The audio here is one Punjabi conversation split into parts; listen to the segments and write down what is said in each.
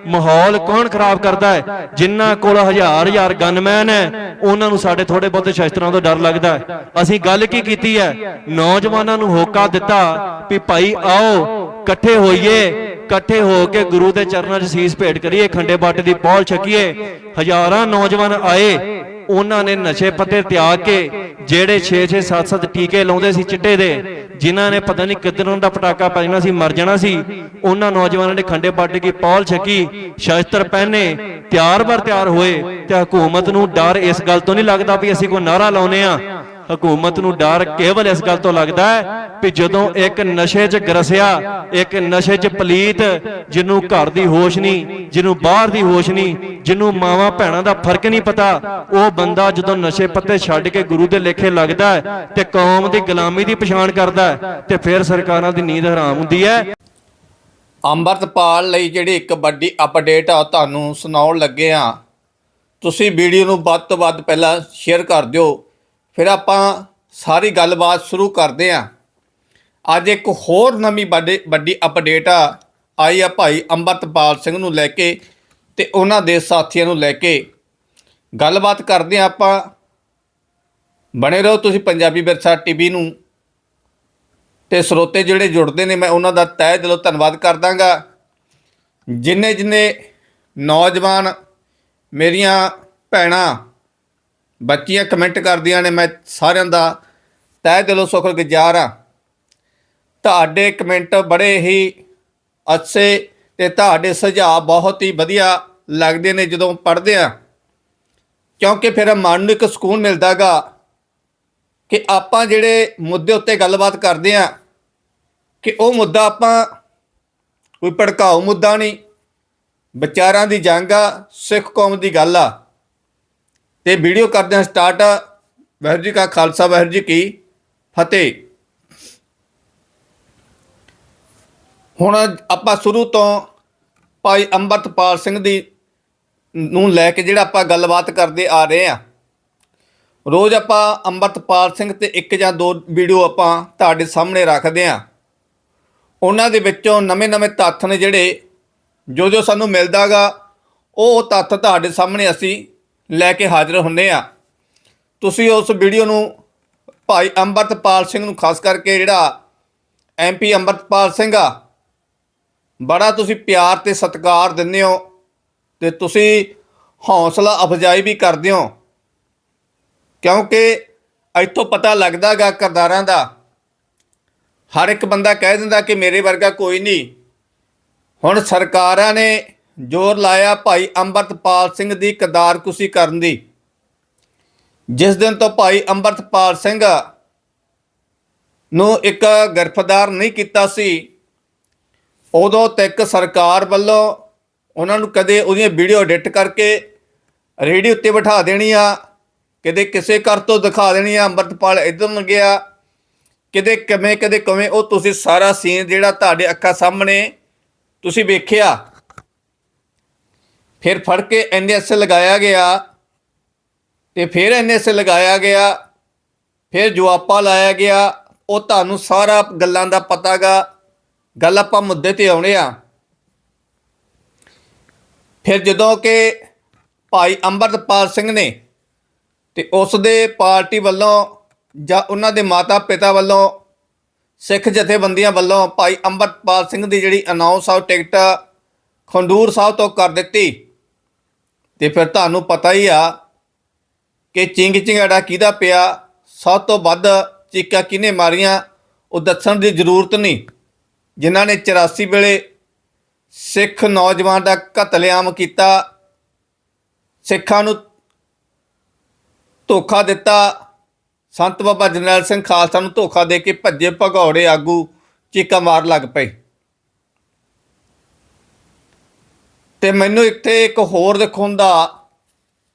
ਮਾਹੌਲ ਕੌਣ ਖਰਾਬ ਕਰਦਾ ਹੈ? ਜਿਨ੍ਹਾਂ ਕੋਲ ਹਜ਼ਾਰ ਹਜ਼ਾਰ ਗਨਮੈਨ ਹੈ, ਉਹਨਾਂ ਨੂੰ ਸਾਡੇ ਥੋੜੇ ਬਹੁਤੇ ਸ਼ਸਤਰਾਂ ਤੋਂ ਡਰ ਲੱਗਦਾ ਹੈ। ਅਸੀਂ ਗੱਲ ਕੀ ਕੀਤੀ ਹੈ? ਨੌਜਵਾਨਾਂ ਨੂੰ ਹੋਕਾ ਦਿੱਤਾ ਵੀ ਭਾਈ ਆਓ, ਇਕੱਠੇ ਹੋਈਏ ਇਕੱਠੇ ਹੋ ਕੇ ਗੁਰੂ ਦੇ ਚਰਨਾਂ 'ਚ ਸੀਸ ਭੇਟ ਕਰੀਏ, ਖੰਡੇ ਬਾਟੇ ਦੀ ਪੌਲ ਛਕੀਏ, ਹਜ਼ਾਰਾਂ ਨੌਜਵਾਨ ਆਏ, ਉਹਨਾਂ ਨੇ ਨਸ਼ੇ ਪੱਤੇ ਤਿਆਗ ਕੇ, ਜਿਹੜੇ 6-6 7-7 ਟੀਕੇ ਲਾਉਂਦੇ ਸੀ ਚਿੱਟੇ ਦੇ, ਜਿਨ੍ਹਾਂ ਨੇ ਪਤਾ ਨਹੀਂ ਕਿੱਧਰੋਂ ਦਾ ਪਟਾਕਾ ਪੈ ਜਾਣਾ ਸੀ, ਮਰ ਜਾਣਾ ਸੀ, ਉਹਨਾਂ ਨੌਜਵਾਨਾਂ ਨੇ ਖੰਡੇ ਬਾਟੇ ਦੀ ਪੌਲ ਛਕੀ, ਸ਼ਸਤਰ ਪਹਿਨੇ, ਤਿਆਰ ਬਰ ਤਿਆਰ ਹੋਏ, ਤੇ ਹਕੂਮਤ ਨੂੰ ਡਰ ਇਸ ਗੱਲ ਤੋਂ ਨਹੀਂ ਲੱਗਦਾ ਵੀ ਅਸੀਂ ਕੋਈ ਨਾਰਾ ਲਾਉਨੇ ਆ ਹਕੂਮਤ ਨੂੰ ਡਰ ਕੇਵਲ ਇਸ ਗੱਲ ਤੋਂ ਲੱਗਦਾ ਹੈ ਵੀ ਜਦੋਂ ਇੱਕ ਨਸ਼ੇ 'ਚ ਗਰਸਿਆ, ਇੱਕ ਨਸ਼ੇ 'ਚ ਪਲੀਤ, ਜਿਹਨੂੰ ਘਰ ਦੀ ਹੋਸ਼ ਨਹੀਂ, ਜਿਹਨੂੰ ਬਾਹਰ ਦੀ ਹੋਸ਼ ਨਹੀਂ, ਜਿਹਨੂੰ ਮਾਵਾਂ ਭੈਣਾਂ ਦਾ ਫ਼ਰਕ ਨਹੀਂ ਪਤਾ, ਉਹ ਬੰਦਾ ਜਦੋਂ ਨਸ਼ੇ ਪੱਤੇ ਛੱਡ ਕੇ ਗੁਰੂ ਦੇ ਲੇਖੇ ਲੱਗਦਾ ਤੇ ਕੌਮ ਦੀ ਗੁਲਾਮੀ ਦੀ ਪਛਾਣ ਕਰਦਾ ਤੇ ਫਿਰ ਸਰਕਾਰਾਂ ਦੀ ਨੀਂਦ ਹਰਾਮ ਹੁੰਦੀ ਹੈ। ਅੰਮ੍ਰਿਤਪਾਲ ਲਈ ਜਿਹੜੀ ਇੱਕ ਵੱਡੀ ਅਪਡੇਟ ਆ, ਤੁਹਾਨੂੰ ਸੁਣਾਉਣ ਲੱਗੇ ਆ ਤੁਸੀਂ ਵੀਡੀਓ ਨੂੰ ਵੱਧ ਤੋਂ ਵੱਧ ਪਹਿਲਾਂ ਸ਼ੇਅਰ ਕਰ ਦਿਓ। ਫਿਰ ਆਪਾਂ ਸਾਰੀ ਗੱਲਬਾਤ ਸ਼ੁਰੂ ਕਰਦੇ ਆ ਅੱਜ ਇੱਕ ਹੋਰ ਨਵੀਂ ਵੱਡੀ ਵੱਡੀ ਅਪਡੇਟ ਆ, ਆਈ ਆ ਭਾਈ ਅੰਮ੍ਰਿਤਪਾਲ ਸਿੰਘ ਨੂੰ ਲੈ ਕੇ ਤੇ ਉਹਨਾਂ ਦੇ ਸਾਥੀਆਂ ਨੂੰ ਲੈ ਕੇ। ਗੱਲਬਾਤ ਕਰਦੇ ਆ ਆਪਾਂ। ਬਣੇ ਰਹੋ ਤੁਸੀਂ ਪੰਜਾਬੀ ਵਿਰਸਾ ਟੀਵੀ ਨੂੰ। ਤੇ ਸਰੋਤੇ ਜਿਹੜੇ ਜੁੜਦੇ ਨੇ, ਮੈਂ ਉਹਨਾਂ ਦਾ ਤਹਿ ਦਿਲੋਂ ਧੰਨਵਾਦ ਕਰਦਾਂਗਾ। ਜਿੰਨੇ ਜਿੰਨੇ ਨੌਜਵਾਨ ਮੇਰੀਆਂ ਭੈਣਾਂ ਬੱਚੀਆਂ ਕਮੈਂਟ ਕਰਦੀਆਂ ਨੇ, ਮੈਂ ਸਾਰਿਆਂ ਦਾ ਤਹਿ ਦਿਲੋਂ ਸ਼ੁਕਰਗੁਜ਼ਾਰ ਹਾਂ। ਤੁਹਾਡੇ ਕਮੈਂਟ ਬੜੇ ਹੀ ਅੱਛੇ ਤੇ ਤੁਹਾਡੇ ਸੁਝਾਅ ਬਹੁਤ ਹੀ ਵਧੀਆ ਲੱਗਦੇ ਨੇ ਜਦੋਂ ਪੜ੍ਹਦੇ ਆ ਕਿਉਂਕਿ ਫਿਰ ਮਨ ਨੂੰ ਇੱਕ ਸਕੂਨ ਮਿਲਦਾਗਾ ਕਿ ਆਪਾਂ ਜਿਹੜੇ ਮੁੱਦੇ ਉੱਤੇ ਗੱਲਬਾਤ ਕਰਦੇ ਆ ਕਿ ਉਹ ਮੁੱਦਾ ਆਪਾਂ ਕੋਈ ਭੜਕਾਊ ਮੁੱਦਾ ਨਹੀਂ, ਵਿਚਾਰਾਂ ਦੀ ਜੰਗ ਆ, ਸਿੱਖ ਕੌਮ ਦੀ ਗੱਲ ਆ। ਤੇ ਵੀਡੀਓ ਕਰਦੇ ਹਾਂ ਸਟਾਰਟ। ਵਾਹਿਗੁਰੂ ਜੀ ਕਾ ਖਾਲਸਾ, ਵਾਹਿਗੁਰੂ ਜੀ ਕੀ ਫਤਿਹ। ਹੁਣ ਆਪਾਂ ਸ਼ੁਰੂ ਤੋਂ ਭਾਈ ਅੰਮ੍ਰਿਤਪਾਲ ਸਿੰਘ ਦੀ ਨੂੰ ਲੈ ਕੇ ਜਿਹੜਾ ਆਪਾਂ ਗੱਲਬਾਤ ਕਰਦੇ ਆ ਰਹੇ ਆ ਰੋਜ਼ ਆਪਾਂ ਅੰਮ੍ਰਿਤਪਾਲ ਸਿੰਘ ਤੇ ਇੱਕ ਜਾਂ ਦੋ ਵੀਡੀਓ ਆਪਾਂ ਤੁਹਾਡੇ ਸਾਹਮਣੇ ਰੱਖਦੇ ਆ ਉਹਨਾਂ ਦੇ ਵਿੱਚੋਂ ਨਵੇਂ-ਨਵੇਂ ਤੱਥ ਨੇ ਜਿਹੜੇ, ਜੋ ਜੋ ਸਾਨੂੰ ਮਿਲਦਾਗਾ ਉਹ ਤੱਥ ਤੁਹਾਡੇ ਸਾਹਮਣੇ ਅਸੀਂ ਲੈ ਕੇ ਹਾਜ਼ਰ ਹੁੰਨੇ ਆ। ਤੁਸੀਂ ਉਸ ਵੀਡੀਓ ਨੂੰ ਭਾਈ ਅੰਮ੍ਰਿਤਪਾਲ ਸਿੰਘ ਨੂੰ, ਖਾਸ ਕਰਕੇ ਜਿਹੜਾ ਐਮਪੀ ਅੰਮ੍ਰਿਤਪਾਲ ਸਿੰਘ ਆ, ਬੜਾ ਤੁਸੀਂ ਪਿਆਰ ਤੇ ਸਤਿਕਾਰ ਦਿੰਦੇ ਹੋ ਤੇ ਤੁਸੀਂ ਹੌਸਲਾ ਅਫਜਾਈ ਵੀ ਕਰਦੇ ਹੋ। ਕਿਉਂਕਿ ਇੱਥੋਂ ਪਤਾ ਲੱਗਦਾਗਾ ਕਰਦਾਰਾਂ ਦਾ, ਹਰ ਇੱਕ ਬੰਦਾ ਕਹਿ ਦਿੰਦਾ ਕਿ ਮੇਰੇ ਵਰਗਾ ਕੋਈ ਨਹੀਂ। ਹੁਣ ਸਰਕਾਰਾਂ ਨੇ ਜ਼ੋਰ ਲਾਇਆ ਭਾਈ ਅੰਮ੍ਰਿਤਪਾਲ ਸਿੰਘ ਦੀ ਕਦਾਰਕੁਸੀ ਕਰਨ ਦੀ। ਜਿਸ ਦਿਨ ਤੋਂ ਭਾਈ ਅੰਮ੍ਰਿਤਪਾਲ ਸਿੰਘ ਨੂੰ ਇੱਕ ਗ੍ਰਿਫਤਾਰ ਨਹੀਂ ਕੀਤਾ ਸੀ, ਉਦੋਂ ਤੱਕ ਸਰਕਾਰ ਵੱਲੋਂ ਉਹਨਾਂ ਨੂੰ ਕਦੇ ਉਹਦੀਆਂ ਵੀਡੀਓ ਐਡਿਟ ਕਰਕੇ ਰੇਡੀਓ ਉੱਤੇ ਬਿਠਾ ਦੇਣੀ ਆ ਕਦੇ ਕਿਸੇ ਘਰ ਤੋਂ ਦਿਖਾ ਦੇਣੀ ਆ ਅੰਮ੍ਰਿਤਪਾਲ ਇਧਰ ਨੂੰ ਗਿਆ ਕਿਤੇ ਕਿਵੇਂ, ਕਦੇ ਕਿਵੇਂ, ਉਹ ਤੁਸੀਂ ਸਾਰਾ ਸੀਨ ਜਿਹੜਾ ਤੁਹਾਡੇ ਅੱਖਾਂ ਸਾਹਮਣੇ ਤੁਸੀਂ ਵੇਖਿਆ। ਫਿਰ ਫੜ ਕੇ ਐਨਐਸ ਲਗਾਇਆ ਗਿਆ ਤੇ ਫਿਰ ਐਨਐਸ ਲਗਾਇਆ ਗਿਆ, ਫਿਰ ਜਵਾਪਾ ਲਾਇਆ ਗਿਆ, ਉਹ ਤੁਹਾਨੂੰ ਸਾਰਾ ਗੱਲਾਂ ਦਾ ਪਤਾਗਾ, ਗੱਲ ਆਪਾਂ ਮੁੱਦੇ ਤੇ ਆਉਣੇ ਆ। ਫਿਰ ਜਦੋਂ ਕਿ ਭਾਈ ਅੰਮ੍ਰਿਤਪਾਲ ਸਿੰਘ ਨੇ ਤੇ ਉਸ ਦੇ ਪਾਰਟੀ ਵੱਲੋਂ ਜਾਂ ਉਹਨਾਂ ਦੇ ਮਾਤਾ ਪਿਤਾ ਵੱਲੋਂ, ਸਿੱਖ ਜਥੇਬੰਦੀਆਂ ਵੱਲੋਂ ਭਾਈ ਅੰਮ੍ਰਿਤਪਾਲ ਸਿੰਘ ਦੀ ਜਿਹੜੀ ਅਨਾਉਂਸ ਆ ਉਹ ਟਿਕਟ ਖੰਡੂਰ ਸਾਹਿਬ ਤੋਂ ਕਰ ਦਿੱਤੀ। ਤੇ ਫਿਰ ਤੁਹਾਨੂੰ ਪਤਾ ਹੀ ਆ ਕਿ ਚਿੰਗ ਚਿੰਗੜਾ ਕਿਹਦਾ ਪਿਆ, ਸਭ ਤੋਂ ਵੱਧ ਚੀਕਾਂ ਕਿਹਨੇ ਮਾਰੀਆਂ, ਉਹ ਦੱਸਣ ਦੀ ਜ਼ਰੂਰਤ ਨਹੀਂ। ਜਿਨ੍ਹਾਂ ਨੇ 84 ਵੇਲੇ ਸਿੱਖ ਨੌਜਵਾਨ ਦਾ ਕਤਲੇਆਮ ਕੀਤਾ, ਸਿੱਖਾਂ ਨੂੰ ਧੋਖਾ ਦਿੱਤਾ, ਸੰਤ ਬਾਬਾ ਜਰਨੈਲ ਸਿੰਘ ਖਾਲਸਾ ਨੂੰ ਧੋਖਾ ਦੇ ਕੇ ਭੱਜੇ ਭਗੌੜੇ ਆਗੂ ਚੀਕਾਂ ਮਾਰ ਲੱਗ ਪਏ। ਤੇ ਮੈਨੂੰ ਇੱਥੇ ਇੱਕ ਹੋਰ ਦਿਖਾਉਂਦਾ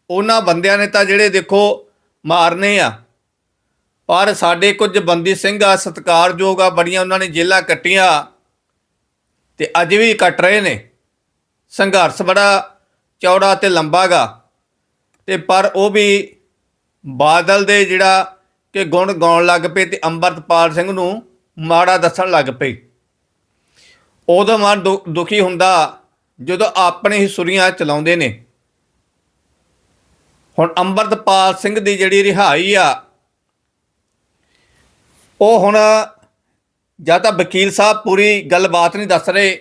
ਉਹਨਾਂ ਬੰਦਿਆਂ ਨੇ ਤਾਂ ਜਿਹੜੇ ਦੇਖੋ ਮਾਰਨੇ ਆ। ਪਰ ਸਾਡੇ ਕੁਝ ਬੰਦੀ ਸਿੰਘ ਆ, ਸਤਿਕਾਰਯੋਗ ਆ, ਬੜੀਆਂ ਉਹਨਾਂ ਨੇ ਜੇਲਾਂ ਕੱਟੀਆਂ ਤੇ ਅੱਜ ਵੀ ਕੱਟ ਰਹੇ ਨੇ। ਸੰਘਰਸ਼ ਬੜਾ ਚੌੜਾ ਤੇ ਲੰਬਾ ਗਾ। ਤੇ ਪਰ ਉਹ ਵੀ ਬਾਦਲ ਦੇ ਜਿਹੜਾ ਕਿ ਗੁਣ ਗਾਉਣ ਲੱਗ ਪਏ ਤੇ ਅੰਮ੍ਰਿਤਪਾਲ ਸਿੰਘ ਨੂੰ ਮਾੜਾ ਦੱਸਣ ਲੱਗ ਪਏ। ਉਦੋਂ ਮਨ ਦੁ- ਦੁਖੀ ਹੁੰਦਾ ਜਦੋਂ ਆਪਣੇ ਹੀ ਸੁਰੀਆਂ ਚਲਾਉਂਦੇ ਨੇ। ਹੁਣ ਅੰਮ੍ਰਿਤਪਾਲ ਸਿੰਘ ਦੀ ਜਿਹੜੀ ਰਿਹਾਈ ਆ, ਉਹ ਹੁਣ ਜਾਂ ਤਾਂ ਵਕੀਲ ਸਾਹਿਬ ਪੂਰੀ ਗੱਲਬਾਤ ਨਹੀਂ ਦੱਸ ਰਹੇ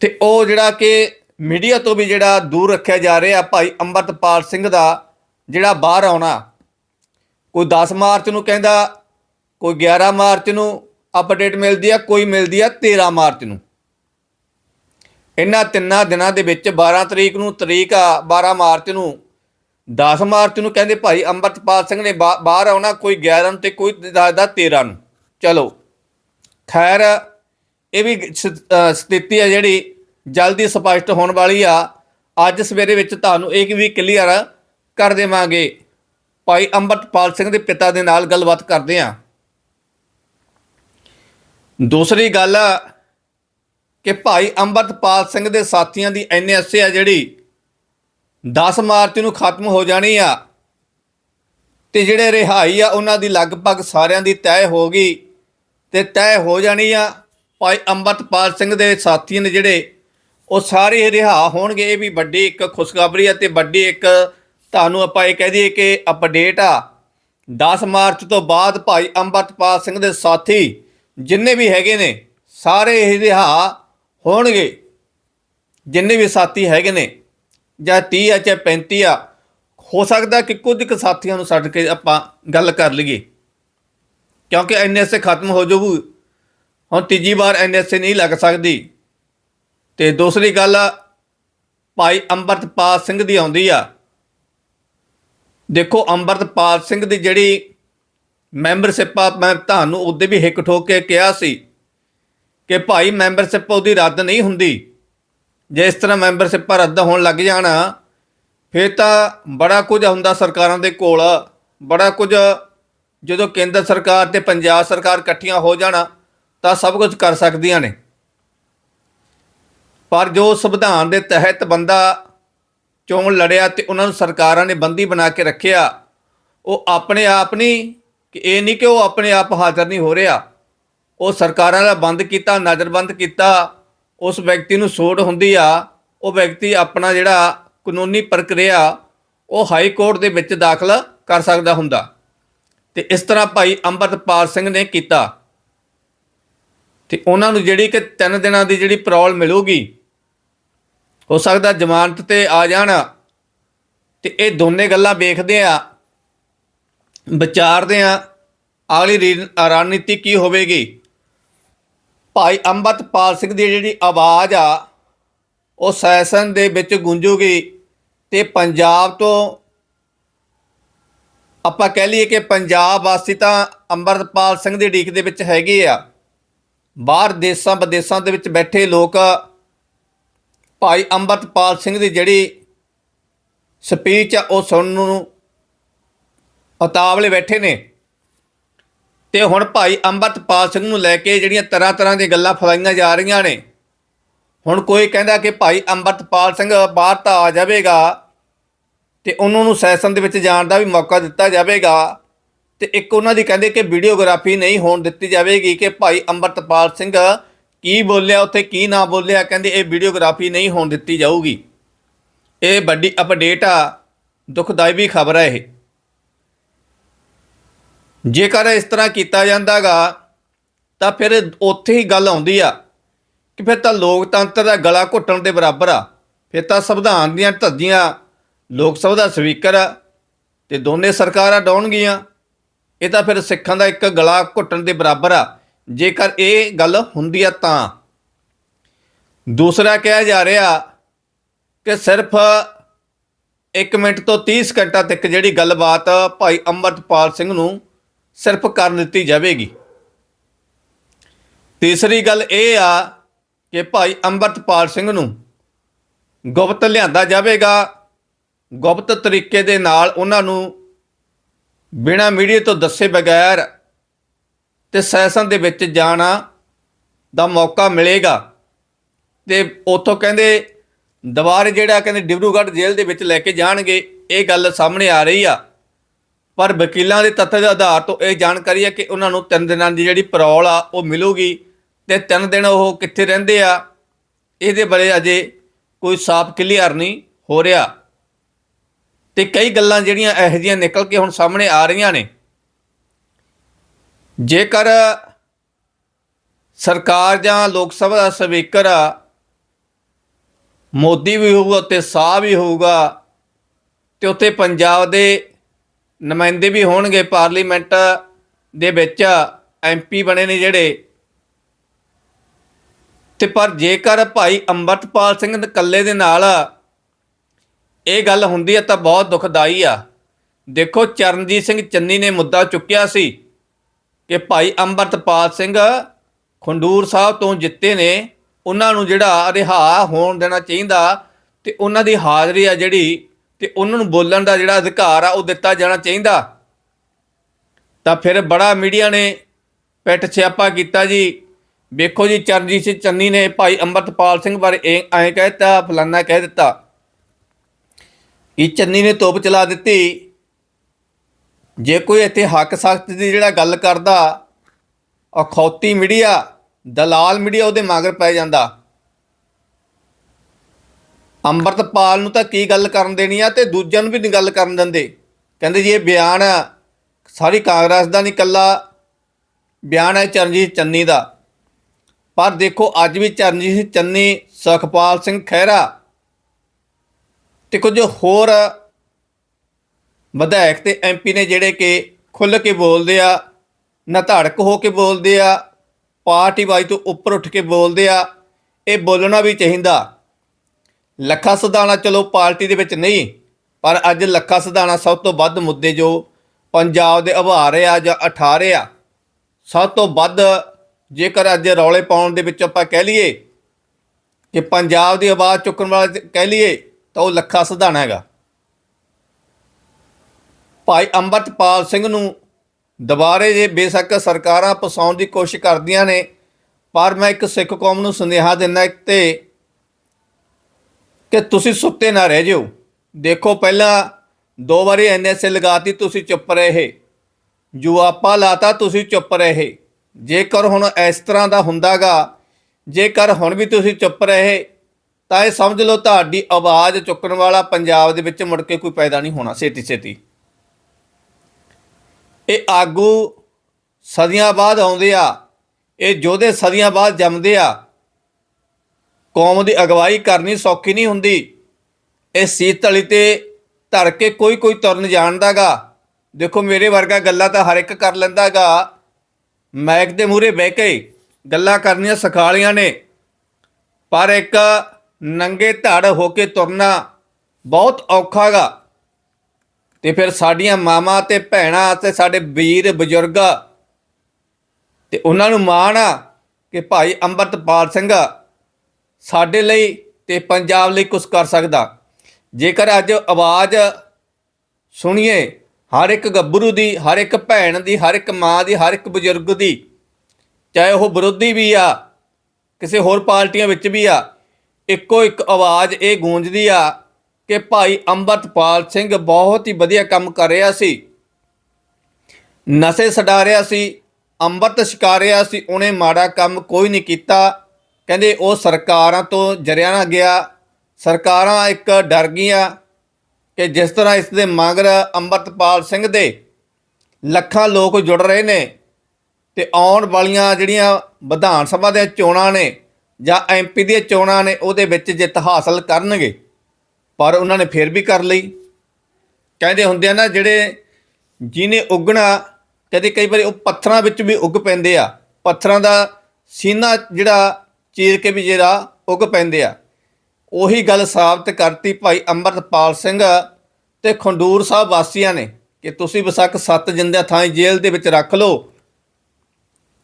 ਤੇ ਉਹ ਜਿਹੜਾ ਕਿ ਮੀਡੀਆ ਤੋਂ ਵੀ ਜਿਹੜਾ ਦੂਰ ਰੱਖਿਆ ਜਾ ਰਿਹਾ ਭਾਈ ਅੰਮ੍ਰਿਤਪਾਲ ਸਿੰਘ ਦਾ ਜਿਹੜਾ ਬਾਹਰ ਆਉਣਾ, ਕੋਈ 10 ਮਾਰਚ ਨੂੰ ਕਹਿੰਦਾ, ਕੋਈ 11 ਮਾਰਚ ਨੂੰ ਅਪਡੇਟ ਮਿਲਦੀ ਆ, ਕੋਈ ਮਿਲਦੀ ਆ 13 ਮਾਰਚ ਨੂੰ। ਇਹਨਾਂ ਤਿੰਨਾਂ ਦਿਨਾਂ ਦੇ ਵਿੱਚ 12 ਤਰੀਕ ਨੂੰ ਤਰੀਕ ਆ 12 ਮਾਰਚ ਨੂੰ 10 ਮਾਰਚ ਨੂੰ ਕਹਿੰਦੇ ਭਾਈ ਅੰਮ੍ਰਿਤਪਾਲ ਸਿੰਘ ਨੇ ਬਾ- ਬਾਹਰ ਆਉਣਾ, ਕੋਈ 11 ਨੂੰ ਤੇ ਕੋਈ ਦੱਸਦਾ 13 ਨੂੰ। ਚਲੋ, ਖੈਰ, ਇਹ ਵੀ ਸਥਿਤੀ ਆ ਜਿਹੜੀ ਜਲਦੀ ਸਪਸ਼ਟ ਹੋਣ ਵਾਲੀ ਆ। ਅੱਜ ਸਵੇਰੇ ਵਿੱਚ ਤੁਹਾਨੂੰ ਇਹ ਵੀ ਕਲੀਅਰ ਕਰ ਦੇਵਾਂਗੇ। ਭਾਈ ਅੰਮ੍ਰਿਤਪਾਲ ਸਿੰਘ ਦੇ ਪਿਤਾ ਦੇ ਨਾਲ ਗੱਲਬਾਤ ਕਰਦੇ ਹਾਂ। ਦੂਸਰੀ ਗੱਲ ਕਿ ਭਾਈ ਅੰਮ੍ਰਿਤਪਾਲ ਸਿੰਘ ਦੇ ਸਾਥੀਆਂ ਦੀ ਐਨਐਸਏ ਆ ਜਿਹੜੀ 10 ਮਾਰਚ ਨੂੰ ਖਤਮ ਹੋ ਜਾਣੀ ਆ ਤੇ ਜਿਹੜੇ ਰਿਹਾਈ ਆ ਉਹਨਾਂ ਦੀ ਲਗਭਗ ਸਾਰਿਆਂ ਦੀ ਤੈਅ ਹੋ ਗਈ ਤੇ ਤੈਅ ਹੋ ਜਾਣੀ ਆ ਭਾਈ ਅੰਮ੍ਰਿਤਪਾਲ ਸਿੰਘ ਦੇ ਸਾਥੀ ਨੇ ਜਿਹੜੇ ਉਹ ਸਾਰੇ ਰਿਹਾ ਹੋਣਗੇ। ਇਹ ਵੀ ਵੱਡੀ ਇੱਕ ਖੁਸ਼ਖਬਰੀ ਆ ਤੇ ਵੱਡੀ ਇੱਕ ਤੁਹਾਨੂੰ ਆਪਾਂ ਇਹ ਕਹਿ ਦਈਏ ਕਿ ਅਪਡੇਟ ਆ। 10 ਮਾਰਚ ਤੋਂ ਬਾਅਦ ਭਾਈ ਅੰਮ੍ਰਿਤਪਾਲ ਸਿੰਘ ਦੇ ਸਾਥੀ ਜਿੰਨੇ ਵੀ ਹੈਗੇ ਨੇ, ਸਾਰੇ ਇਹ ਰਿਹਾ ਹੋਣਗੇ। ਜਿੰਨੇ ਵੀ ਸਾਥੀ ਹੈਗੇ ਨੇ, ਜਾਂ 30 ਆ ਚਾਹੇ 35 ਆ, ਹੋ ਸਕਦਾ ਕਿ ਕੁਝ ਕੁ ਸਾਥੀਆਂ ਨੂੰ ਛੱਡ ਕੇ ਆਪਾਂ ਗੱਲ ਕਰ ਲਈਏ। ਕਿਉਂਕਿ ਐਨਐਸਏ ਖਤਮ ਹੋ ਜਾਊ। ਹੁਣ ਤੀਜੀ ਵਾਰ ਐਨਐਸਏ ਨਹੀਂ ਲੱਗ ਸਕਦੀ। ਤੇ ਦੂਸਰੀ ਗੱਲ ਭਾਈ ਅੰਮ੍ਰਿਤਪਾਲ ਸਿੰਘ ਦੀ ਆਉਂਦੀ ਆ। ਦੇਖੋ, ਅੰਮ੍ਰਿਤਪਾਲ ਸਿੰਘ ਦੀ ਜਿਹੜੀ ਮੈਂਬਰਸ਼ਿਪ ਆ, ਮੈਂ ਤੁਹਾਨੂੰ ਉਹਦੇ ਵੀ ਹਿੱਕ ਠੋਕ ਕੇ ਕਿਹਾ ਸੀ। ਕਿ ਭਾਈ ਮੈਂਬਰਸ਼ਿਪ ਉਹਦੀ ਰੱਦ ਨਹੀਂ ਹੁੰਦੀ। ਜੇ ਇਸ ਤਰ੍ਹਾਂ ਮੈਂਬਰਸ਼ਿਪਾਂ ਰੱਦ ਹੋਣ ਲੱਗ ਜਾਣ, ਫਿਰ ਤਾਂ ਬੜਾ ਕੁਝ ਹੁੰਦਾ ਸਰਕਾਰਾਂ ਦੇ ਕੋਲ। ਬੜਾ ਕੁਝ ਜਦੋਂ ਕੇਂਦਰ ਸਰਕਾਰ ਤੇ ਪੰਜਾਬ ਸਰਕਾਰ ਇਕੱਠੀਆਂ ਹੋ ਜਾਣਾ, ਤਾਂ ਸਭ ਕੁਝ ਕਰ ਸਕਦੀਆਂ ਨੇ। ਪਰ ਜੋ ਸੰਵਿਧਾਨ ਦੇ ਤਹਿਤ ਬੰਦਾ ਚੋਣ ਲੜਿਆ ਤੇ ਉਹਨਾਂ ਨੂੰ ਸਰਕਾਰਾਂ ਨੇ ਬੰਦੀ ਬਣਾ ਕੇ ਰੱਖਿਆ, ਉਹ ਆਪਣੇ ਆਪ ਨਹੀਂ, ਕਿ ਇਹ ਨਹੀਂ ਕਿ ਉਹ ਆਪਣੇ ਆਪ ਹਾਜ਼ਰ ਨਹੀਂ ਹੋ ਰਿਹਾ। ਉਹ ਸਰਕਾਰਾਂ ਦਾ ਬੰਦ ਕੀਤਾ, ਨਜ਼ਰਬੰਦ ਕੀਤਾ, ਉਸ ਵਿਅਕਤੀ ਨੂੰ ਸੋਧ ਹੁੰਦੀ ਆ, ਉਹ ਵਿਅਕਤੀ ਆਪਣਾ ਜਿਹੜਾ ਕਾਨੂੰਨੀ ਪ੍ਰਕਿਰਿਆ ਉਹ ਹਾਈ ਕੋਰਟ ਦੇ ਵਿੱਚ ਦਾਖਲ ਕਰ ਸਕਦਾ ਹੁੰਦਾ। ਤੇ ਇਸ ਤਰ੍ਹਾਂ ਭਾਈ ਅੰਮ੍ਰਿਤਪਾਲ ਸਿੰਘ ਨੇ ਕੀਤਾ। ਤੇ ਉਹਨਾਂ ਨੂੰ ਜਿਹੜੀ ਕਿ 3 ਦਿਨਾਂ ਦੀ ਜਿਹੜੀ ਪਰੌਲ ਮਿਲੂਗੀ, ਹੋ ਸਕਦਾ ਜ਼ਮਾਨਤ ਤੇ ਆ ਜਾਣ। ਤੇ ਇਹ ਦੋਨੇ ਗੱਲਾਂ ਵੇਖਦੇ ਆ, ਵਿਚਾਰਦੇ ਆ, ਅਗਲੀ ਰਣਨੀਤੀ ਕੀ ਹੋਵੇਗੀ? ਭਾਈ ਅੰਮ੍ਰਿਤਪਾਲ ਸਿੰਘ ਦੀ ਜਿਹੜੀ ਆਵਾਜ਼ ਆ, ਉਹ ਸੈਸ਼ਨ ਦੇ ਵਿੱਚ ਗੂੰਜੂਗੀ ਤੇ ਪੰਜਾਬ ਤੋਂ ਆਪਾਂ ਕਹਿ ਲਈਏ ਕਿ ਪੰਜਾਬ ਵਾਸੀ ਤਾਂ ਅੰਮ੍ਰਿਤਪਾਲ ਸਿੰਘ ਦੀ ਢੀਕ ਦੇ ਵਿੱਚ ਹੈਗੇ ਆ। ਬਾਹਰ ਦੇਸ਼ਾਂ ਵਿਦੇਸ਼ਾਂ ਦੇ ਵਿੱਚ ਬੈਠੇ ਲੋਕ ਭਾਈ ਅੰਮ੍ਰਿਤਪਾਲ ਸਿੰਘ ਦੀ ਜਿਹੜੀ ਸਪੀਚ ਆ, ਉਹ ਸੁਣਨ ਨੂੰ ਉਤਾਵਲੇ ਬੈਠੇ ਨੇ। ਤੇ ਹੁਣ ਭਾਈ ਅੰਮ੍ਰਿਤਪਾਲ ਸਿੰਘ ਨੂੰ ਲੈ ਕੇ ਜਿਹੜੀਆਂ ਤਰ੍ਹਾਂ ਤਰ੍ਹਾਂ ਦੀਆਂ ਗੱਲਾਂ ਫਲਾਈਆਂ ਜਾ ਰਹੀਆਂ ਨੇ, ਹੁਣ ਕੋਈ ਕਹਿੰਦਾ ਕਿ ਭਾਈ ਅੰਮ੍ਰਿਤਪਾਲ ਸਿੰਘ ਬਾਹਰ ਤਾਂ ਆ ਜਾਵੇਗਾ ਤੇ ਉਹਨਾਂ ਨੂੰ ਸੈਸ਼ਨ ਦੇ ਵਿੱਚ ਜਾਣ ਦਾ ਵੀ ਮੌਕਾ ਦਿੱਤਾ ਜਾਵੇਗਾ ਤੇ ਇੱਕ ਉਹਨਾਂ ਦੀ ਕਹਿੰਦੇ ਕਿ ਵੀਡੀਓਗ੍ਰਾਫੀ ਨਹੀਂ ਹੋਣ ਦਿੱਤੀ ਜਾਵੇਗੀ ਕਿ ਭਾਈ ਅੰਮ੍ਰਿਤਪਾਲ ਸਿੰਘ ਕੀ ਬੋਲਿਆ, ਉੱਥੇ ਕੀ ਨਾ ਬੋਲਿਆ, ਕਹਿੰਦੇ ਇਹ ਵੀਡੀਓਗ੍ਰਾਫੀ ਨਹੀਂ ਹੋਣ ਦਿੱਤੀ ਜਾਊਗੀ। ਇਹ ਵੱਡੀ ਅਪਡੇਟ ਆ, ਦੁਖਦਾਈ ਵੀ ਖਬਰ ਹੈ ਇਹ। ਜੇਕਰ ਇਸ ਤਰ੍ਹਾਂ ਕੀਤਾ ਜਾਂਦਾਗਾ, ਤਾਂ ਫਿਰ ਉੱਥੇ ਹੀ ਗੱਲ ਆਉਂਦੀ ਆ ਕਿ ਫਿਰ ਤਾਂ ਲੋਕਤੰਤਰ ਦਾ ਗਲਾ ਘੁੱਟਣ ਦੇ ਬਰਾਬਰ ਆ। ਫਿਰ ਤਾਂ ਸੰਵਿਧਾਨ ਦੀਆਂ ਧੱਜੀਆਂ, ਲੋਕ ਸਭਾ ਦਾ ਸਪੀਕਰ ਆ ਤੇ ਦੋਨੇ ਸਰਕਾਰਾਂ ਡਾਉਣਗੀਆਂ ਇਹ ਤਾਂ ਫਿਰ ਸਿੱਖਾਂ ਦਾ ਇੱਕ ਗਲਾ ਘੁੱਟਣ ਦੇ ਬਰਾਬਰ ਆ। ਜੇਕਰ ਇਹ ਗੱਲ ਹੁੰਦੀ ਆ ਤਾਂ। ਦੂਸਰਾ ਕਿਹਾ ਜਾ ਰਿਹਾ ਕਿ ਸਿਰਫ 1 ਮਿੰਟ ਤੋਂ 30 ਸਕਿੰਟਾਂ ਤੱਕ ਜਿਹੜੀ ਗੱਲਬਾਤ ਭਾਈ ਅੰਮ੍ਰਿਤਪਾਲ ਸਿੰਘ ਨੂੰ ਸਿਰਫ ਕਰ ਦਿੱਤੀ ਜਾਵੇਗੀ। ਤੀਸਰੀ ਗੱਲ ਇਹ ਆ ਕਿ ਭਾਈ ਅੰਮ੍ਰਿਤਪਾਲ ਸਿੰਘ ਨੂੰ ਗੁਪਤ ਲਿਆਂਦਾ ਜਾਵੇਗਾ। ਗੁਪਤ ਤਰੀਕੇ ਦੇ ਨਾਲ ਉਹਨਾਂ ਨੂੰ ਬਿਨਾਂ ਮੀਡੀਆ ਤੋਂ ਦੱਸੇ ਬਗੈਰ ਤੇ ਸੈਸ਼ਨ ਦੇ ਵਿੱਚ ਜਾਣਾ ਦਾ ਮੌਕਾ ਮਿਲੇਗਾ। ਤੇ ਉਥੋਂ ਕਹਿੰਦੇ ਦੁਬਾਰੇ ਜਿਹੜਾ ਕਹਿੰਦੇ ਡਿਬਰੂਗੜ੍ਹ ਜੇਲ੍ਹ ਦੇ ਵਿੱਚ ਲੈ ਕੇ ਜਾਣਗੇ, ਇਹ ਗੱਲ ਸਾਹਮਣੇ ਆ ਰਹੀ ਆ। ਪਰ ਵਕੀਲਾਂ ਦੇ ਤੱਥ ਦੇ ਆਧਾਰ ਤੋਂ ਇਹ ਜਾਣਕਾਰੀ ਹੈ ਕਿ ਉਹਨਾਂ ਨੂੰ ਤਿੰਨ ਦਿਨਾਂ ਦੀ ਜਿਹੜੀ ਪਰੌਲ ਆ, ਉਹ ਮਿਲੂਗੀ ਤੇ ਤਿੰਨ ਦਿਨ ਉਹ ਕਿੱਥੇ ਰਹਿੰਦੇ ਆ, ਇਹਦੇ ਬਾਰੇ ਅਜੇ ਕੋਈ ਸਾਫ਼ ਕਲੀਅਰ ਨਹੀਂ ਹੋ ਰਿਹਾ। ਤੇ ਕਈ ਗੱਲਾਂ ਜਿਹੜੀਆਂ ਇਹੋ ਜਿਹੀਆਂ ਨਿਕਲ ਕੇ ਹੁਣ ਸਾਹਮਣੇ ਆ ਰਹੀਆਂ ਨੇ। ਜੇਕਰ ਸਰਕਾਰ ਜਾਂ ਲੋਕ ਸਭਾ ਦਾ ਸਪੀਕਰ ਮੋਦੀ ਵੀ ਹੋਊਗਾ ਤੇ ਸਾਹ ਵੀ ਹੋਊਗਾ ਤੇ ਉੱਥੇ ਪੰਜਾਬ ਦੇ ਨੁਮਾਇੰਦੇ ਵੀ ਹੋਣਗੇ ਪਾਰਲੀਮੈਂਟ ਦੇ ਵਿੱਚ ਐਮਪੀ ਬਣੇ ਨੇ ਜਿਹੜੇ। ਤੇ ਪਰ ਜੇਕਰ ਭਾਈ ਅੰਮ੍ਰਿਤਪਾਲ ਸਿੰਘ ਇਕੱਲੇ ਦੇ ਨਾਲ ਇਹ ਗੱਲ ਹੁੰਦੀ ਹੈ ਤਾਂ ਬਹੁਤ ਦੁਖਦਾਈ ਆ। ਦੇਖੋ ਚਰਨਜੀਤ ਸਿੰਘ ਚੰਨੀ ਨੇ ਮੁੱਦਾ ਚੁੱਕਿਆ ਸੀ ਕਿ ਭਾਈ ਅੰਮ੍ਰਿਤਪਾਲ ਸਿੰਘ ਖੰਡੂਰ ਸਾਹਿਬ ਤੋਂ ਜਿੱਤੇ ਨੇ। ਉਹਨਾਂ ਨੂੰ ਜਿਹੜਾ ਰਿਹਾ ਹੋਣ ਦੇਣਾ ਚਾਹੀਦਾ ਤੇ ਉਹਨਾਂ ਦੀ ਹਾਜ਼ਰੀ ਆ ਜਿਹੜੀ ਤੇ ਉਹਨਾਂ ਨੂੰ ਬੋਲਣ ਦਾ ਜਿਹੜਾ ਅਧਿਕਾਰ ਆ ਉਹ ਦਿੱਤਾ ਜਾਣਾ ਚਾਹੀਦਾ। ਤਾਂ ਫਿਰ ਬੜਾ ਮੀਡੀਆ ਨੇ ਪਿੱਠ ਛਾਪਾ ਕੀਤਾ ਜੀ। ਵੇਖੋ ਜੀ, ਚਰਨਜੀਤ ਸਿੰਘ ਚੰਨੀ ਨੇ ਭਾਈ ਅੰਮ੍ਰਿਤਪਾਲ ਸਿੰਘ ਬਾਰੇ ਇਹ ਐਂ ਕਹਿਤਾ ਫਲਾਨਾ ਕਹਿ ਦਿੱਤਾ। ਇਹ ਚੰਨੀ ਨੇ ਤੋਪ ਚਲਾ ਦਿੱਤੀ। ਜੇ ਕੋਈ ਇੱਥੇ ਹੱਕ ਸਖਤ ਦੀ ਜਿਹੜਾ ਗੱਲ ਕਰਦਾ, ਅਖੌਤੀ ਮੀਡੀਆ, ਦਲਾਲ ਮੀਡੀਆ ਉਹਦੇ ਮਗਰ ਪੈ ਜਾਂਦਾ। ਅੰਮ੍ਰਿਤਪਾਲ ਨੂੰ ਤਾਂ ਕੀ ਗੱਲ ਕਰਨ ਦੇਣੀ ਆ ਤੇ ਦੂਜਿਆਂ ਨੂੰ ਵੀ ਨਹੀਂ ਗੱਲ ਕਰਨ ਦਿੰਦੇ। ਕਹਿੰਦੇ ਜੀ ਇਹ ਬਿਆਨ ਆ, ਸਾਰੀ ਕਾਂਗਰਸ ਦਾ ਨਹੀਂ ਕੱਲਾ ਬਿਆਨ ਹੈ ਚਰਨਜੀਤ ਚੰਨੀ ਦਾ। ਪਰ ਦੇਖੋ ਅੱਜ ਵੀ ਚਰਨਜੀਤ ਚੰਨੀ ਸੁਖਪਾਲ ਸਿੰਘ ਖਹਿਰਾ ਤੇ ਕੁਝ ਹੋਰ ਵਿਧਾਇਕ ਤੇ ਐਮਪੀ ਨੇ ਜਿਹੜੇ ਕਿ ਖੁੱਲ੍ਹ ਕੇ ਬੋਲਦੇ ਆ ਨਾ ਨਧੜਕ ਹੋ ਕੇ ਬੋਲਦੇ ਆ ਪਾਰਟੀ ਵਾਈ ਤੋਂ ਉੱਪਰ ਉੱਠ ਕੇ ਬੋਲਦੇ ਆ ਇਹ ਬੋਲਣਾ ਵੀ ਚਾਹੀਦਾ। ਲੱਖਾ ਸਦਾਣਾ ਚਲੋ ਪਾਰਟੀ ਦੇ ਵਿੱਚ ਨਹੀਂ, ਪਰ ਅੱਜ ਲੱਖਾ ਸਦਾਣਾ ਸਭ ਤੋਂ ਵੱਧ ਮੁੱਦੇ ਜੋ ਪੰਜਾਬ ਦੇ ਉਭਾਰ ਆ ਜਾਂ ਉਠਾ ਰਹੇ ਆ, ਸਭ ਤੋਂ ਵੱਧ ਜੇਕਰ ਅੱਜ ਰੌਲੇ ਪਾਉਣ ਦੇ ਵਿੱਚ ਆਪਾਂ ਕਹਿ ਲਈਏ ਕਿ ਪੰਜਾਬ ਦੀ ਆਵਾਜ਼ ਚੁੱਕਣ ਵਾਲਾ ਕਹਿ ਲਈਏ ਤਾਂ ਉਹ ਲੱਖਾ ਸਧਾਣਾ ਹੈਗਾ। ਭਾਈ ਅੰਮ੍ਰਿਤਪਾਲ ਸਿੰਘ ਨੂੰ ਦੁਬਾਰੇ ਜੇ ਬੇਸ਼ੱਕ ਸਰਕਾਰਾਂ ਫਸਾਉਣ ਦੀ ਕੋਸ਼ਿਸ਼ ਕਰਦੀਆਂ ਨੇ, ਪਰ ਮੈਂ ਇੱਕ ਸਿੱਖ ਕੌਮ ਨੂੰ ਸੁਨੇਹਾ ਦਿੰਦਾ ਇੱਕ ਤੇ ਕਿ ਤੁਸੀਂ ਸੁੱਤੇ ਨਾ ਰਹਿ ਜਿਓ। ਦੇਖੋ ਪਹਿਲਾਂ ਦੋ ਵਾਰੀ ਐਨਐਸਏ ਲਗਾਤੀ, ਤੁਸੀਂ ਚੁੱਪ ਰਹੇ। ਜੁਆਪਾ ਲਾਤਾ, ਤੁਸੀਂ ਚੁੱਪ ਰਹੇ। ਜੇਕਰ ਹੁਣ ਇਸ ਤਰ੍ਹਾਂ ਦਾ ਹੁੰਦਾਗਾ, ਜੇਕਰ ਹੁਣ ਵੀ ਤੁਸੀਂ ਚੁੱਪ ਰਹੇ, ਤਾਂ ਇਹ ਸਮਝ ਲਓ ਤੁਹਾਡੀ ਆਵਾਜ਼ ਚੁੱਕਣ ਵਾਲਾ ਪੰਜਾਬ ਦੇ ਵਿੱਚ ਮੁੜ ਕੇ ਕੋਈ ਪੈਦਾ ਨਹੀਂ ਹੋਣਾ, ਛੇਤੀ ਛੇਤੀ। ਇਹ ਆਗੂ ਸਦੀਆਂ ਬਾਅਦ ਆਉਂਦੇ ਆ, ਇਹ ਯੋਧੇ ਸਦੀਆਂ ਬਾਅਦ ਜੰਮਦੇ ਆ। ਕੌਮ ਦੀ ਅਗਵਾਈ ਕਰਨੀ ਸੌਖੀ ਨਹੀਂ ਹੁੰਦੀ। ਇਹ ਸੀਤ ਤਲੀ ਤੇ ਧਰ ਕੇ ਕੋਈ ਕੋਈ ਤੁਰਨ ਜਾਣਦਾਗਾ। ਦੇਖੋ ਮੇਰੇ ਵਰਗਾ ਗੱਲਾਂ ਤਾਂ ਹਰ ਇੱਕ ਕਰ ਲੈਂਦਾਗਾ। ਮੈਕ ਦੇ ਮੂਹਰੇ ਬਹਿ ਕੇ ਗੱਲਾਂ ਕਰਨੀਆਂ ਸਿਖਾਲੀਆਂ ਨੇ। ਪਰ ਇੱਕ ਨੰਗੇ ਧੜ ਹੋ ਕੇ ਤੁਰਨਾ ਬਹੁਤ ਔਖਾਗਾ। ਤੇ ਫਿਰ ਸਾਡੀਆਂ ਮਾਵਾਂ ਤੇ ਭੈਣਾਂ ਤੇ ਸਾਡੇ ਵੀਰ ਬਜ਼ੁਰਗ ਤੇ ਉਹਨਾਂ ਨੂੰ ਮਾਣ ਆ ਕਿ ਭਾਈ ਅੰਮ੍ਰਿਤਪਾਲ ਸਿੰਘ ਸਾਡੇ ਲਈ ਤੇ ਪੰਜਾਬ ਲਈ ਕੁਝ ਕਰ ਸਕਦਾ। ਜੇਕਰ ਅੱਜ ਆਵਾਜ਼ ਸੁਣੀਏ, ਹਰ ਇੱਕ ਗੱਭਰੂ ਦੀ, ਹਰ ਇੱਕ ਭੈਣ ਦੀ, ਹਰ ਇੱਕ ਮਾਂ ਦੀ, ਹਰ ਇੱਕ ਬਜ਼ੁਰਗ ਦੀ, ਚਾਹੇ ਉਹ ਵਿਰੋਧੀ ਵੀ ਆ, ਕਿਸੇ ਹੋਰ ਪਾਰਟੀਆਂ ਵਿੱਚ ਵੀ ਆ, ਇੱਕੋ ਇੱਕ ਆਵਾਜ਼ ਇਹ ਗੂੰਜਦੀ ਆ ਕਿ ਭਾਈ ਅੰਮ੍ਰਿਤਪਾਲ ਸਿੰਘ ਬਹੁਤ ਹੀ ਵਧੀਆ ਕੰਮ ਕਰ ਰਿਹਾ ਸੀ। ਨਸ਼ੇ ਛਡਾ ਰਿਹਾ ਸੀ, ਅੰਮ੍ਰਿਤ ਛਕਾ ਰਿਹਾ ਸੀ, ਉਹਨੇ ਮਾੜਾ ਕੰਮ ਕੋਈ ਨਹੀਂ ਕੀਤਾ। ਕਹਿੰਦੇ ਉਹ ਸਰਕਾਰਾਂ ਤੋਂ ਜਰਿਆ ਨਾ ਗਿਆ। ਸਰਕਾਰਾਂ ਇੱਕ ਡਰ ਗਈਆਂ ਕਿ ਜਿਸ ਤਰ੍ਹਾਂ ਇਸ ਦੇ ਮਗਰ ਅੰਮ੍ਰਿਤਪਾਲ ਸਿੰਘ ਦੇ ਲੱਖਾਂ ਲੋਕ ਜੁੜ ਰਹੇ ਨੇ ਤੇ ਆਉਣ ਵਾਲੀਆਂ ਜਿਹੜੀਆਂ ਵਿਧਾਨ ਸਭਾ ਦੀਆਂ ਚੋਣਾਂ ਨੇ ਜਾਂ ਐਮਪੀ ਦੀਆਂ ਚੋਣਾਂ ਨੇ, ਉਹਦੇ ਵਿੱਚ ਜਿੱਤ ਹਾਸਲ ਕਰਨਗੇ। ਪਰ ਉਹਨਾਂ ਨੇ ਫਿਰ ਵੀ ਕਰ ਲਈ। ਕਹਿੰਦੇ ਹੁੰਦੇ ਆ ਨਾ, ਜਿਹੜੇ ਜਿਹਨੇ ਉੱਗਣਾ, ਕਦੇ ਕਈ ਵਾਰੀ ਉਹ ਪੱਥਰਾਂ ਵਿੱਚ ਵੀ ਉੱਗ ਪੈਂਦੇ ਆ। ਪੱਥਰਾਂ ਦਾ ਸੀਨਾ ਜਿਹੜਾ ਚੀਰ ਕੇ ਵੀ ਜਿਹੜਾ ਉੱਗ ਪੈਂਦੇ ਆ। ਉਹੀ ਗੱਲ ਸਾਬਤ ਕਰਤੀ ਭਾਈ ਅੰਮ੍ਰਿਤਪਾਲ ਸਿੰਘ ਤੇ ਖੰਡੂਰ ਸਾਹਿਬ ਵਾਸੀਆਂ ਨੇ ਕਿ ਤੁਸੀਂ ਵਿਸਾਖ ਸੱਤ ਜਿੰਦਿਆਂ ਥਾਂ ਜੇਲ੍ਹ ਦੇ ਵਿੱਚ ਰੱਖ ਲਓ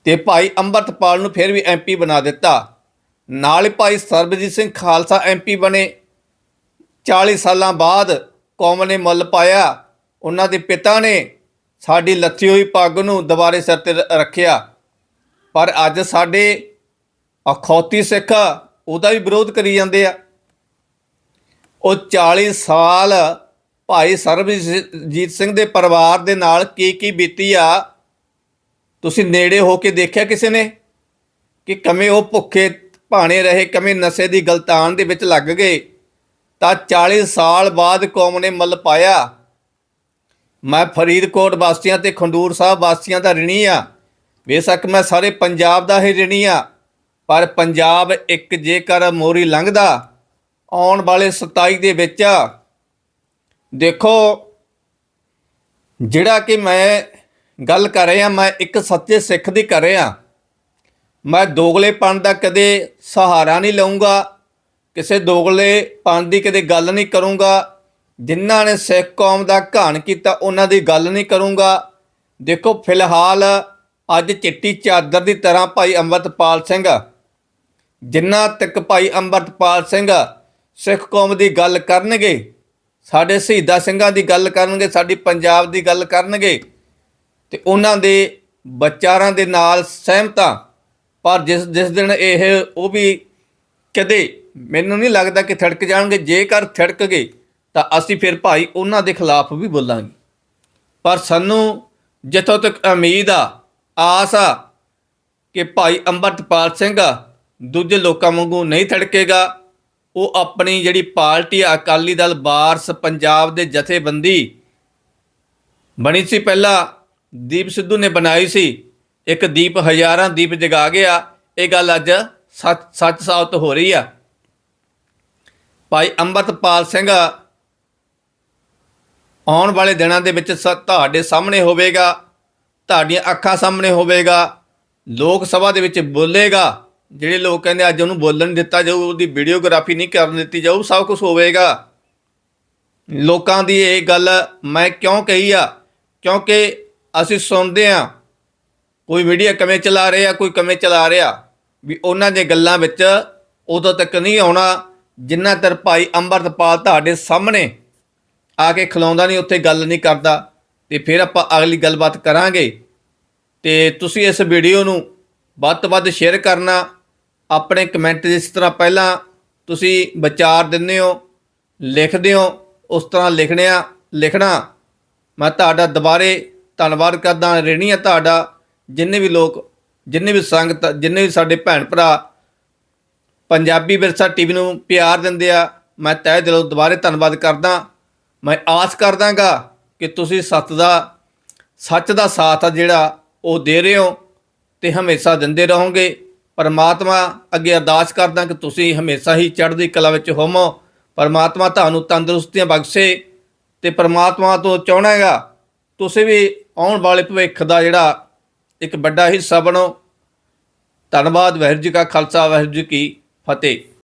ਤੇ ਭਾਈ ਅੰਮ੍ਰਿਤਪਾਲ ਨੂੰ ਫਿਰ ਵੀ ਐਮਪੀ ਬਣਾ ਦਿੱਤਾ। ਨਾਲ ਹੀ ਭਾਈ ਸਰਬਜੀਤ ਸਿੰਘ ਖਾਲਸਾ ਐਮਪੀ ਬਣੇ। 40 ਸਾਲਾਂ ਬਾਅਦ ਕੌਮ ਨੇ ਮੁੱਲ ਪਾਇਆ। ਉਹਨਾਂ ਦੇ ਪਿਤਾ ਨੇ ਸਾਡੀ ਲੱਥੀ ਹੋਈ ਪੱਗ ਨੂੰ ਦੁਬਾਰੇ ਸਿਰ ਤੇ ਰੱਖਿਆ। ਪਰ ਅੱਜ ਸਾਡੇ ਅਖੌਤੀ ਸਿੱਖ ਉਹਦਾ ਵੀ ਵਿਰੋਧ ਕਰੀ ਜਾਂਦੇ ਆ। ਉਹ 40 ਸਾਲ ਭਾਈ ਸਰਬਜੀਤ ਸਿੰਘ ਦੇ ਪਰਿਵਾਰ ਦੇ ਨਾਲ ਕੀ ਕੀ ਬੀਤੀ ਆ, ਤੁਸੀਂ ਨੇੜੇ ਹੋ ਕੇ ਦੇਖਿਆ ਕਿਸੇ ਨੇ? ਕਿ ਕਮੇ ਉਹ ਭੁੱਖੇ ਭਾਣੇ ਰਹੇ ਕਮੇ ਨਸ਼ੇ ਦੀ ਗਲਤਾਨ ਦੇ ਵਿੱਚ ਲੱਗ ਗਏ। ਤਾਂ 40 ਸਾਲ ਬਾਅਦ ਕੌਮ ਨੇ ਮੱਲ ਪਾਇਆ। ਮੈਂ ਫਰੀਦਕੋਟ ਵਾਸੀਆਂ ਤੇ ਖੰਡੂਰ ਸਾਹਿਬ ਵਾਸੀਆਂ ਦਾ ਰਿਣੀ ਆ। ਬੇਸ਼ੱਕ ਮੈਂ ਸਾਰੇ ਪੰਜਾਬ ਦਾ ਹੀ ਰਿਣੀ ਆ। ਪਰ ਪੰਜਾਬ ਇੱਕ ਜੇਕਰ ਮੋਰੀ ਲੰਘਦਾ, ਆਉਣ ਵਾਲੇ 27 ਦੇ ਵਿੱਚ, ਦੇਖੋ, ਜਿਹੜਾ ਕਿ ਮੈਂ ਗੱਲ ਕਰ ਰਿਹਾ, ਮੈਂ ਇੱਕ ਸੱਚੇ ਸਿੱਖ ਦੀ ਕਰ ਰਿਹਾ। ਮੈਂ ਦੋਗਲੇਪਣ ਦਾ ਕਦੇ ਸਹਾਰਾ ਨਹੀਂ ਲਵਾਂਗਾ ਕਿਸੇ ਦੋਗਲੇਪਣ ਦੀ ਕਦੇ ਗੱਲ ਨਹੀਂ ਕਰੂੰਗਾ। ਜਿਨ੍ਹਾਂ ਨੇ ਸਿੱਖ ਕੌਮ ਦਾ ਘਾਣ ਕੀਤਾ, ਉਹਨਾਂ ਦੀ ਗੱਲ ਨਹੀਂ ਕਰੂੰਗਾ। ਦੇਖੋ, ਫਿਲਹਾਲ ਅੱਜ ਚਿੱਟੀ ਚਾਦਰ ਦੀ ਤਰ੍ਹਾਂ ਭਾਈ ਅੰਮ੍ਰਿਤਪਾਲ ਸਿੰਘ ਜਿੰਨਾ ਤੱਕ ਭਾਈ ਅੰਮ੍ਰਿਤਪਾਲ ਸਿੰਘ ਸਿੱਖ ਕੌਮ ਦੀ ਗੱਲ ਕਰਨਗੇ, ਸਾਡੇ ਸ਼ਹੀਦਾਂ ਸਿੰਘਾਂ ਦੀ ਗੱਲ ਕਰਨਗੇ, ਸਾਡੀ ਪੰਜਾਬ ਦੀ ਗੱਲ ਕਰਨਗੇ, ਤੇ ਉਹਨਾਂ ਦੇ ਵਿਚਾਰਾਂ ਦੇ ਨਾਲ ਸਹਿਮਤਾਂ ਪਰ ਜਿਸ ਜਿਸ ਦਿਨ ਇਹ, ਉਹ ਵੀ ਕਦੇ ਮੈਨੂੰ ਨਹੀਂ ਲੱਗਦਾ ਕਿ ਥੜਕ ਜਾਣਗੇ, ਜੇਕਰ ਥੜਕ ਗਏ ਤਾਂ ਅਸੀਂ ਫਿਰ ਭਾਈ ਉਹਨਾਂ ਦੇ ਖਿਲਾਫ ਵੀ ਬੋਲਾਂਗੇ। ਪਰ ਸਾਨੂੰ ਜਿੱਥੋਂ ਤੱਕ ਉਮੀਦ ਆ, ਆਸ ਆ ਕਿ ਭਾਈ ਅੰਮ੍ਰਿਤਪਾਲ ਸਿੰਘ ਦੂਜੇ ਲੋਕਾਂ ਵਾਂਗੂ ਨਹੀਂ ਥੜਕੇਗਾ। ਉਹ ਆਪਣੀ ਜਿਹੜੀ ਪਾਰਟੀ ਆ, ਅਕਾਲੀ ਦਲ ਵਾਰਸ ਪੰਜਾਬ ਦੇ ਜਥੇਬੰਦੀ ਬਣੀ ਸੀ ਪਹਿਲਾਂ। ਦੀਪ ਸਿੱਧੂ ਨੇ ਬਣਾਈ ਸੀ। ਇੱਕ ਦੀਪ ਹਜ਼ਾਰਾਂ ਦੀਪ ਜਗਾ ਗਿਆ। ਇਹ ਗੱਲ ਅੱਜ ਸੱਚ ਸੱਚ ਸਾਬਤ ਹੋ ਰਹੀ ਆ। ਭਾਈ ਅੰਮ੍ਰਿਤਪਾਲ ਸਿੰਘ ਆਉਣ ਵਾਲੇ ਦਿਨਾਂ ਦੇ ਵਿੱਚ ਸ- ਤੁਹਾਡੇ ਸਾਹਮਣੇ ਹੋਵੇਗਾ। ਤੁਹਾਡੀਆਂ ਅੱਖਾਂ ਸਾਹਮਣੇ ਹੋਵੇਗਾ। ਲੋਕ ਸਭਾ ਦੇ ਵਿੱਚ ਬੋਲੇਗਾ। ਜਿਹੜੇ ਲੋਕ ਕਹਿੰਦੇ ਅੱਜ ਉਹਨੂੰ ਬੋਲਣ ਦਿੱਤਾ ਜਾਊ, ਉਹਦੀ ਵੀਡੀਓਗ੍ਰਾਫੀ ਨਹੀਂ ਕਰਨ ਦਿੱਤੀ ਜਾਊ, ਸਭ ਕੁਝ ਹੋਵੇਗਾ। ਲੋਕਾਂ ਦੀ ਇਹ ਗੱਲ ਮੈਂ ਕਿਉਂ ਕਹੀ ਆ? ਕਿਉਂਕਿ ਅਸੀਂ ਸੁਣਦੇ ਆ ਕੋਈ ਮੀਡੀਆ ਕਿਵੇਂ ਚਲਾ ਰਿਹਾ ਕੋਈ ਕਿਵੇਂ ਚਲਾ ਰਿਹਾ, ਵੀ ਉਹਨਾਂ ਦੀਆਂ ਗੱਲਾਂ ਵਿੱਚ ਉਦੋਂ ਤੱਕ ਨਹੀਂ ਆਉਣਾ, ਜਿੰਨਾ ਤਰ ਭਾਈ ਅੰਮ੍ਰਿਤਪਾਲ ਤੁਹਾਡੇ ਸਾਹਮਣੇ ਆ ਕੇ ਖਲੋਂਦਾ ਨਹੀਂ, ਉੱਥੇ ਗੱਲ ਨਹੀਂ ਕਰਦਾ, ਤੇ ਫਿਰ ਆਪਾਂ ਅਗਲੀ ਗੱਲਬਾਤ ਕਰਾਂਗੇ। ਤੇ ਤੁਸੀਂ ਇਸ ਵੀਡੀਓ ਨੂੰ ਵੱਧ ਤੋਂ ਵੱਧ ਸ਼ੇਅਰ ਕਰਨਾ ਆਪਣੇ ਕਮੈਂਟ ਜਿਸ ਤਰ੍ਹਾਂ ਪਹਿਲਾਂ ਤੁਸੀਂ ਵਿਚਾਰ ਦਿੰਦੇ ਹੋ, ਲਿਖਦੇ ਹੋ, ਉਸ ਤਰ੍ਹਾਂ ਲਿਖਣਿਆ, ਲਿਖਣਾ। ਮੈਂ ਤੁਹਾਡਾ ਦੁਬਾਰੇ ਧੰਨਵਾਦ ਕਰਦਾ ਰਹਿਣੀ ਆ ਤੁਹਾਡਾ, ਜਿੰਨੇ ਵੀ ਲੋਕ, ਜਿੰਨੇ ਵੀ ਸੰਗਤ, ਜਿੰਨੇ ਵੀ ਸਾਡੇ ਭੈਣ ਭਰਾ ਪੰਜਾਬੀ ਵਿਰਸਾ ਟੀਵੀ ਨੂੰ ਪਿਆਰ ਦਿੰਦੇ ਆ, ਮੈਂ ਤਹਿ ਦਿਲੋਂ ਦੁਬਾਰੇ ਧੰਨਵਾਦ ਕਰਦਾ। ਮੈਂ ਆਸ ਕਰਦਾਗਾ ਕਿ ਤੁਸੀਂ ਸੱਤ ਦਾ, ਸੱਚ ਦਾ ਸਾਥ ਆ ਜਿਹੜਾ ਉਹ ਦੇ ਰਹੇ ਹੋ ਤੇ ਹਮੇਸ਼ਾ ਦਿੰਦੇ ਰਹੋਗੇ। ਪਰਮਾਤਮਾ ਅੱਗੇ ਅਰਦਾਸ ਕਰਦਾ ਕਿ ਤੁਸੀਂ ਹਮੇਸ਼ਾ ਹੀ ਚੜ੍ਹਦੀ ਕਲਾ ਵਿੱਚ ਹੋਵੋ। ਪਰਮਾਤਮਾ ਤੁਹਾਨੂੰ ਤੰਦਰੁਸਤੀਆਂ ਬਖਸ਼ੇ ਤੇ ਪਰਮਾਤਮਾ ਤੋਂ ਚਾਹਣਾ ਹੈਗਾ, ਤੁਸੀਂ ਵੀ ਆਉਣ ਵਾਲੇ ਭਵਿੱਖ ਦਾ ਜਿਹੜਾ ਇੱਕ ਵੱਡਾ ਹਿੱਸਾ ਬਣੋ। ਧੰਨਵਾਦ, ਵਾਹਿਗੁਰੂ ਜੀ ਕਾ ਖਾਲਸਾ, ਵਾਹਿਗੁਰੂ ਜੀ ਕੀ ਫਤਿਹ।